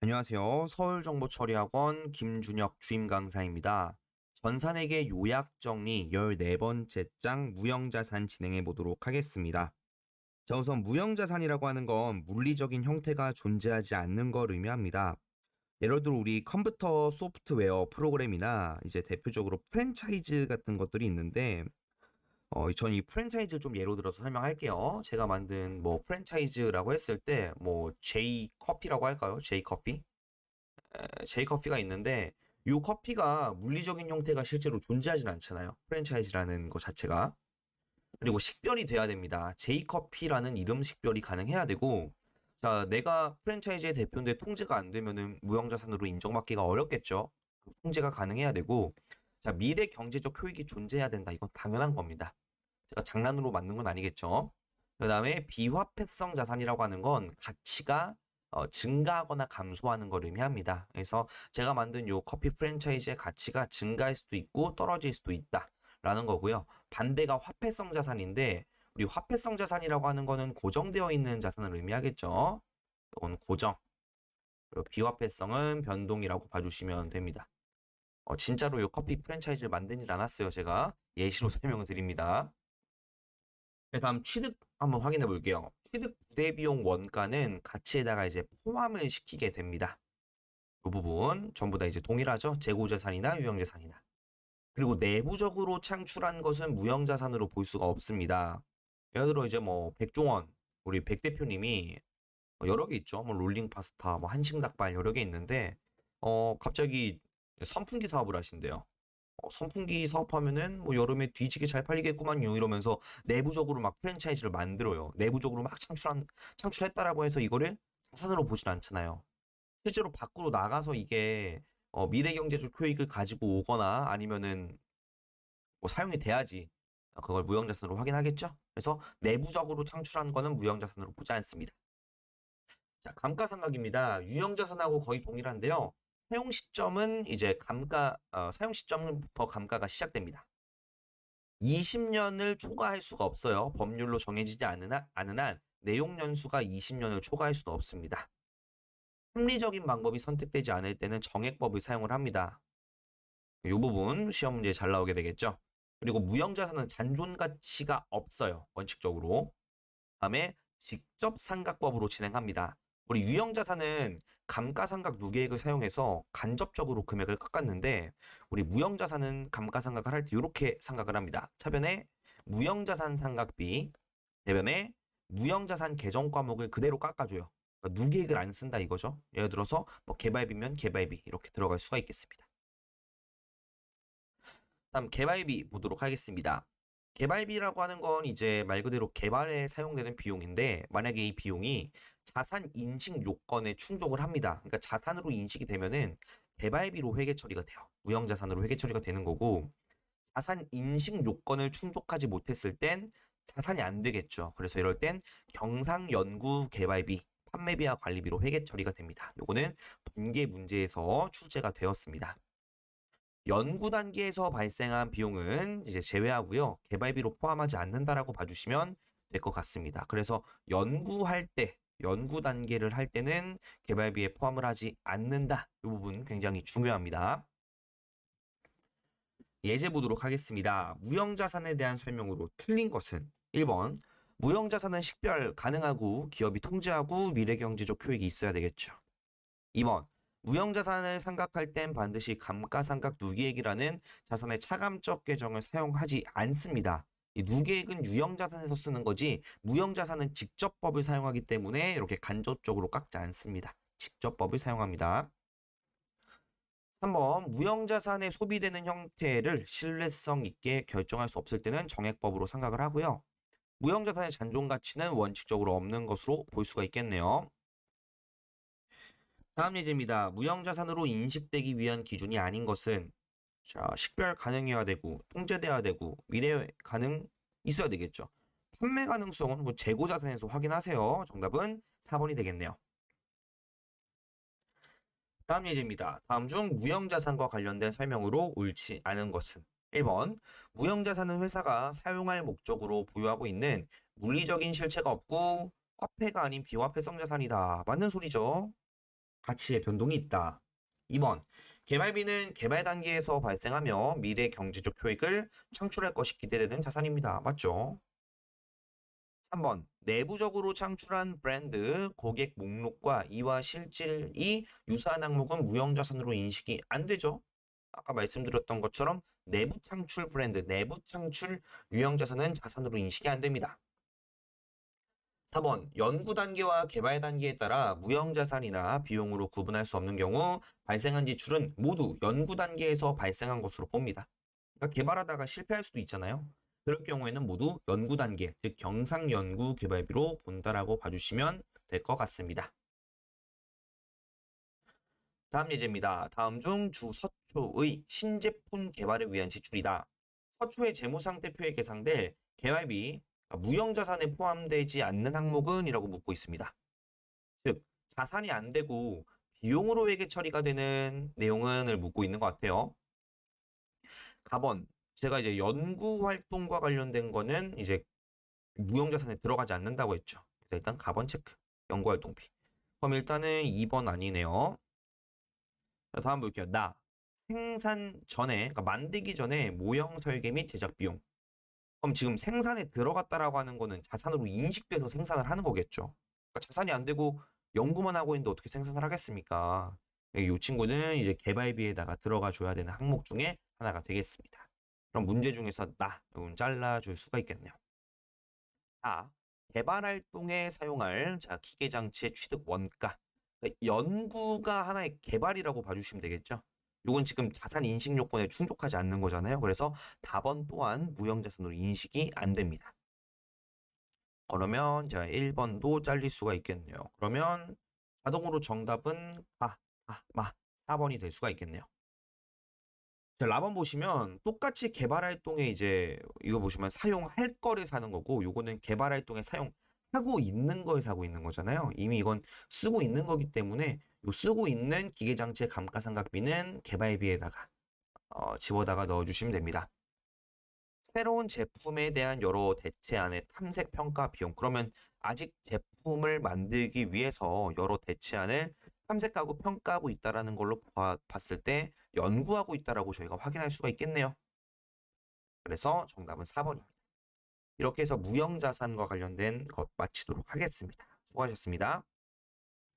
안녕하세요. 서울정보처리학원 김준혁 주임 강사입니다. 전산에게 요약 정리 14번째 장 무형자산 진행해 보도록 하겠습니다. 자, 우선 무형자산이라고 하는 건 물리적인 형태가 존재하지 않는 걸 의미합니다. 예를 들어 우리 컴퓨터 소프트웨어 프로그램이나 이제 대표적으로 프랜차이즈 같은 것들이 있는데 어, 전이 프랜차이즈를 좀 예로 들어서 설명할게요. 제가 만든 뭐 프랜차이즈라고 했을 때뭐 제이 커피라고 할까요? 제이 커피? 제이 커피가 있는데 이 커피가 물리적인 형태가 실제로 존재하진 않잖아요. 프랜차이즈라는 것 자체가. 그리고 식별이 돼야 됩니다. 제이 커피라는 이름 식별이 가능해야 되고 자, 내가 프랜차이즈의 대표인데 통제가 안 되면은 무형자산으로 인정받기가 어렵겠죠. 통제가 가능해야 되고 자, 미래 경제적 효익이 존재해야 된다. 이건 당연한 겁니다. 제가 장난으로 만든 건 아니겠죠. 그 다음에 비화폐성 자산이라고 하는 건 가치가 어, 증가하거나 감소하는 걸 의미합니다. 그래서 제가 만든 요 커피 프랜차이즈의 가치가 증가할 수도 있고 떨어질 수도 있다. 라는 거고요. 반대가 화폐성 자산인데 우리 화폐성 자산이라고 하는 거는 고정되어 있는 자산을 의미하겠죠. 이건 고정. 그리고 비화폐성은 변동이라고 봐주시면 됩니다. 어, 진짜로 요 커피 프랜차이즈를 만들질 않았어요. 제가 예시로 설명을 드립니다. 네, 다음 취득 한번 확인해 볼게요. 취득 부대 비용 원가는 가치에다가 이제 포함을 시키게 됩니다. 이 부분 전부 다 이제 동일하죠. 재고자산이나 유형자산이나. 그리고 내부적으로 창출한 것은 무형자산으로 볼 수가 없습니다. 예를 들어 이제 뭐 백종원 우리 백 대표님이 여러 개 있죠. 뭐 롤링 파스타, 뭐 한식 닭발 여러 개 있는데 어 갑자기 선풍기 사업을 하신대요. 어, 선풍기 사업하면은 뭐 여름에 뒤지게 잘 팔리겠구만요 이러면서 내부적으로 막 프랜차이즈를 만들어요. 내부적으로 막 창출한 창출했다라고 해서 이거를 자산으로 보진 않잖아요. 실제로 밖으로 나가서 이게 어, 미래 경제적 효익을 가지고 오거나 아니면은 뭐 사용이 돼야지 그걸 무형자산으로 확인하겠죠. 그래서 내부적으로 창출한 거는 무형자산으로 보지 않습니다. 자, 감가상각입니다. 유형자산하고 거의 동일한데요. 사용 시점은 이제 감가 어, 사용 시점부터 감가가 시작됩니다. 20년을 초과할 수가 없어요. 법률로 정해지지 않은 한, 않은 한 내용 연수가 20년을 초과할 수도 없습니다. 합리적인 방법이 선택되지 않을 때는 정액법을 사용을 합니다. 이 부분 시험 문제에 잘 나오게 되겠죠. 그리고 무형자산은 잔존 가치가 없어요. 원칙적으로. 다음에 직접 상각법으로 진행합니다. 우리 유형자산은 감가상각 누계액을 사용해서 간접적으로 금액을 깎았는데 우리 무형자산은 감가상각을 할 때 이렇게 상각을 합니다. 차변에 무형자산 상각비, 대변에 무형자산 계정 과목을 그대로 깎아줘요. 그러니까 누계액을 안 쓴다 이거죠. 예를 들어서 뭐 개발비면 개발비 이렇게 들어갈 수가 있겠습니다. 다음 개발비 보도록 하겠습니다. 개발비라고 하는 건 이제 말 그대로 개발에 사용되는 비용인데 만약에 이 비용이 자산 인식 요건에 충족을 합니다. 그러니까 자산으로 인식이 되면은 개발비로 회계 처리가 돼요. 무형 자산으로 회계 처리가 되는 거고 자산 인식 요건을 충족하지 못했을 땐 자산이 안 되겠죠. 그래서 이럴 땐 경상 연구 개발비, 판매비와 관리비로 회계 처리가 됩니다. 요거는 분계 문제에서 출제가 되었습니다. 연구 단계에서 발생한 비용은 이제 제외하고요. 개발비로 포함하지 않는다라고 봐주시면 될 것 같습니다. 그래서 연구할 때, 연구 단계를 할 때는 개발비에 포함을 하지 않는다. 이 부분 굉장히 중요합니다. 예제 보도록 하겠습니다. 무형자산에 대한 설명으로 틀린 것은 1번 무형자산은 식별 가능하고 기업이 통제하고 미래경제적 효익이 있어야 되겠죠. 2번 무형자산을 상각할 땐 반드시 감가상각 누계액이라는 자산의 차감적 계정을 사용하지 않습니다. 이 누계액은 유형자산에서 쓰는 거지 무형자산은 직접법을 사용하기 때문에 이렇게 간접적으로 깎지 않습니다. 직접법을 사용합니다. 3번 무형자산에 소비되는 형태를 신뢰성 있게 결정할 수 없을 때는 정액법으로 생각을 하고요. 무형자산의 잔존 가치는 원칙적으로 없는 것으로 볼 수가 있겠네요. 다음 예제입니다. 무형자산으로 인식되기 위한 기준이 아닌 것은 자, 식별 가능해야 되고 통제돼야 되고 미래 가능 있어야 되겠죠. 판매 가능성은 뭐 재고 자산에서 확인하세요. 정답은 4번이 되겠네요. 다음 예제입니다. 다음 중 무형자산과 관련된 설명으로 옳지 않은 것은 1번 무형자산은 회사가 사용할 목적으로 보유하고 있는 물리적인 실체가 없고 화폐가 아닌 비화폐성 자산이다. 맞는 소리죠. 가치의 변동이 있다. 2번 개발비는 개발 단계에서 발생하며 미래 경제적 효익을 창출할 것이 기대되는 자산입니다. 맞죠? 3번 내부적으로 창출한 브랜드, 고객 목록과 이와 실질이 유사한 항목은 무형자산으로 인식이 안 되죠. 아까 말씀드렸던 것처럼 내부 창출 브랜드, 내부 창출 유형자산은 자산으로 인식이 안 됩니다. 4번 연구 단계와 개발 단계에 따라 무형 자산이나 비용으로 구분할 수 없는 경우 발생한 지출은 모두 연구 단계에서 발생한 것으로 봅니다. 그러니까 개발하다가 실패할 수도 있잖아요. 그럴 경우에는 모두 연구 단계, 즉 경상 연구 개발비로 본다라고 봐주시면 될 것 같습니다. 다음 예제입니다. 다음 중 주 서초의 신제품 개발을 위한 지출이다. 서초의 재무상태표에 계상될 개발비, 무형 자산에 포함되지 않는 항목은 이라고 묻고 있습니다. 즉, 자산이 안 되고 비용으로 회계 처리가 되는 내용은을 묻고 있는 것 같아요. 가번, 제가 이제 연구 활동과 관련된 거는 이제 무형 자산에 들어가지 않는다고 했죠. 그래서 일단 가번 체크, 연구 활동비. 그럼 일단은 2번 아니네요. 자, 다음 볼게요. 나 생산 전에, 그러니까 만들기 전에 모형 설계 및 제작 비용. 그럼 지금 생산에 들어갔다라고 하는 거는 자산으로 인식돼서 생산을 하는 거겠죠. 그러니까 자산이 안 되고 연구만 하고 있는데 어떻게 생산을 하겠습니까? 이 친구는 이제 개발비에다가 들어가 줘야 되는 항목 중에 하나가 되겠습니다. 그럼 문제 중에서 나 이건 잘라줄 수가 있겠네요. 자, 개발 활동에 사용할 자 기계 장치의 취득 원가. 그러니까 연구가 하나의 개발이라고 봐주시면 되겠죠. 요건 지금 자산 인식 요건에 충족하지 않는 거잖아요. 그래서 답원 또한 무형자산으로 인식이 안 됩니다. 그러면 자 1번도 잘릴 수가 있겠네요. 그러면 자동으로 정답은 가, 아, 마 4번이 될 수가 있겠네요. 자, 라번 보시면 똑같이 개발 활동에 이제 이거 보시면 사용할 거를 사는 거고 요거는 개발 활동에 사용 하고 있는 걸 사고 있는 거잖아요. 이미 이건 쓰고 있는 거기 때문에 요 쓰고 있는 기계 장치의 감가상각비는 개발비에다가 어, 집어다가 넣어주시면 됩니다. 새로운 제품에 대한 여러 대체안의 탐색 평가 비용. 그러면 아직 제품을 만들기 위해서 여러 대체안을 탐색하고 평가하고 있다라는 걸로 봐- 봤을 때 연구하고 있다라고 저희가 확인할 수가 있겠네요. 그래서 정답은 4번입니다. 이렇게 해서 무형자산과 관련된 것 마치도록 하겠습니다. 수고하셨습니다.